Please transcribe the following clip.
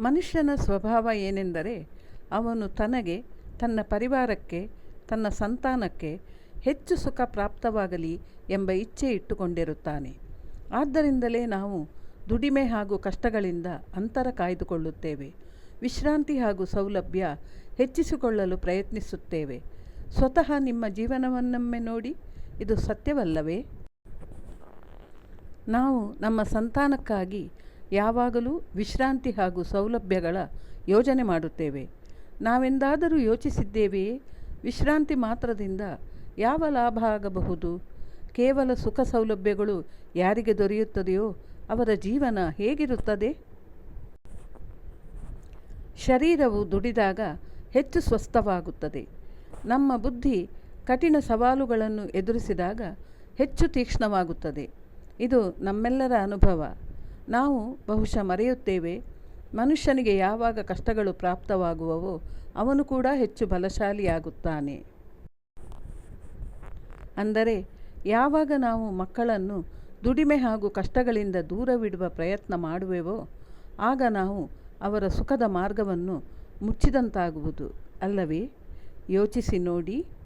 ಮನುಷ್ಯನ ಸ್ವಭಾವ ಏನೆಂದರೆ ಅವನು ತನಗೆ, ತನ್ನ ಪರಿವಾರಕ್ಕೆ, ತನ್ನ ಸಂತಾನಕ್ಕೆ ಹೆಚ್ಚು ಸುಖ ಪ್ರಾಪ್ತವಾಗಲಿ ಎಂಬ ಇಚ್ಛೆ ಇಟ್ಟುಕೊಂಡಿರುತ್ತಾನೆ. ಆದ್ದರಿಂದಲೇ ನಾವು ದುಡಿಮೆ ಹಾಗೂ ಕಷ್ಟಗಳಿಂದ ಅಂತರ ಕಾಯ್ದುಕೊಳ್ಳುತ್ತೇವೆ. ವಿಶ್ರಾಂತಿ ಹಾಗೂ ಸೌಲಭ್ಯ ಹೆಚ್ಚಿಸಿಕೊಳ್ಳಲು ಪ್ರಯತ್ನಿಸುತ್ತೇವೆ. ಸ್ವತಃ ನಿಮ್ಮ ಜೀವನವನ್ನೊಮ್ಮೆ ನೋಡಿ, ಇದು ಸತ್ಯವಲ್ಲವೇ? ನಾವು ನಮ್ಮ ಸಂತಾನಕ್ಕಾಗಿ ಯಾವಾಗಲೂ ವಿಶ್ರಾಂತಿ ಹಾಗೂ ಸೌಲಭ್ಯಗಳ ಯೋಜನೆ ಮಾಡುತ್ತೇವೆ. ನಾವೆಂದಾದರೂ ಯೋಚಿಸಿದ್ದೇವೆಯೇ? ವಿಶ್ರಾಂತಿ ಮಾತ್ರದಿಂದ ಯಾವ ಲಾಭ ಆಗಬಹುದು? ಕೇವಲ ಸುಖ ಸೌಲಭ್ಯಗಳು ಯಾರಿಗೆ ದೊರೆಯುತ್ತದೆಯೋ ಅವರ ಜೀವನ ಹೇಗಿರುತ್ತದೆ? ಶರೀರವು ದುಡಿದಾಗ ಹೆಚ್ಚು ಸ್ವಸ್ಥವಾಗುತ್ತದೆ. ನಮ್ಮ ಬುದ್ಧಿ ಕಠಿಣ ಸವಾಲುಗಳನ್ನು ಎದುರಿಸಿದಾಗ ಹೆಚ್ಚು ತೀಕ್ಷ್ಣವಾಗುತ್ತದೆ. ಇದು ನಮ್ಮೆಲ್ಲರ ಅನುಭವ. ನಾವು ಬಹುಶಃ ಮರೆಯುತ್ತೇವೆ, ಮನುಷ್ಯನಿಗೆ ಯಾವಾಗ ಕಷ್ಟಗಳು ಪ್ರಾಪ್ತವಾಗುವವೋ ಅವನು ಕೂಡ ಹೆಚ್ಚು ಬಲಶಾಲಿಯಾಗುತ್ತಾನೆ. ಅಂದರೆ ಯಾವಾಗ ನಾವು ಮಕ್ಕಳನ್ನು ದುಡಿಮೆ ಹಾಗೂ ಕಷ್ಟಗಳಿಂದ ದೂರವಿಡುವ ಪ್ರಯತ್ನ ಮಾಡುವೆವೋ, ಆಗ ನಾವು ಅವರ ಸುಖದ ಮಾರ್ಗವನ್ನು ಮುಚ್ಚಿದಂತಾಗುವುದು, ಅಲ್ಲವೇ? ಯೋಚಿಸಿ ನೋಡಿ.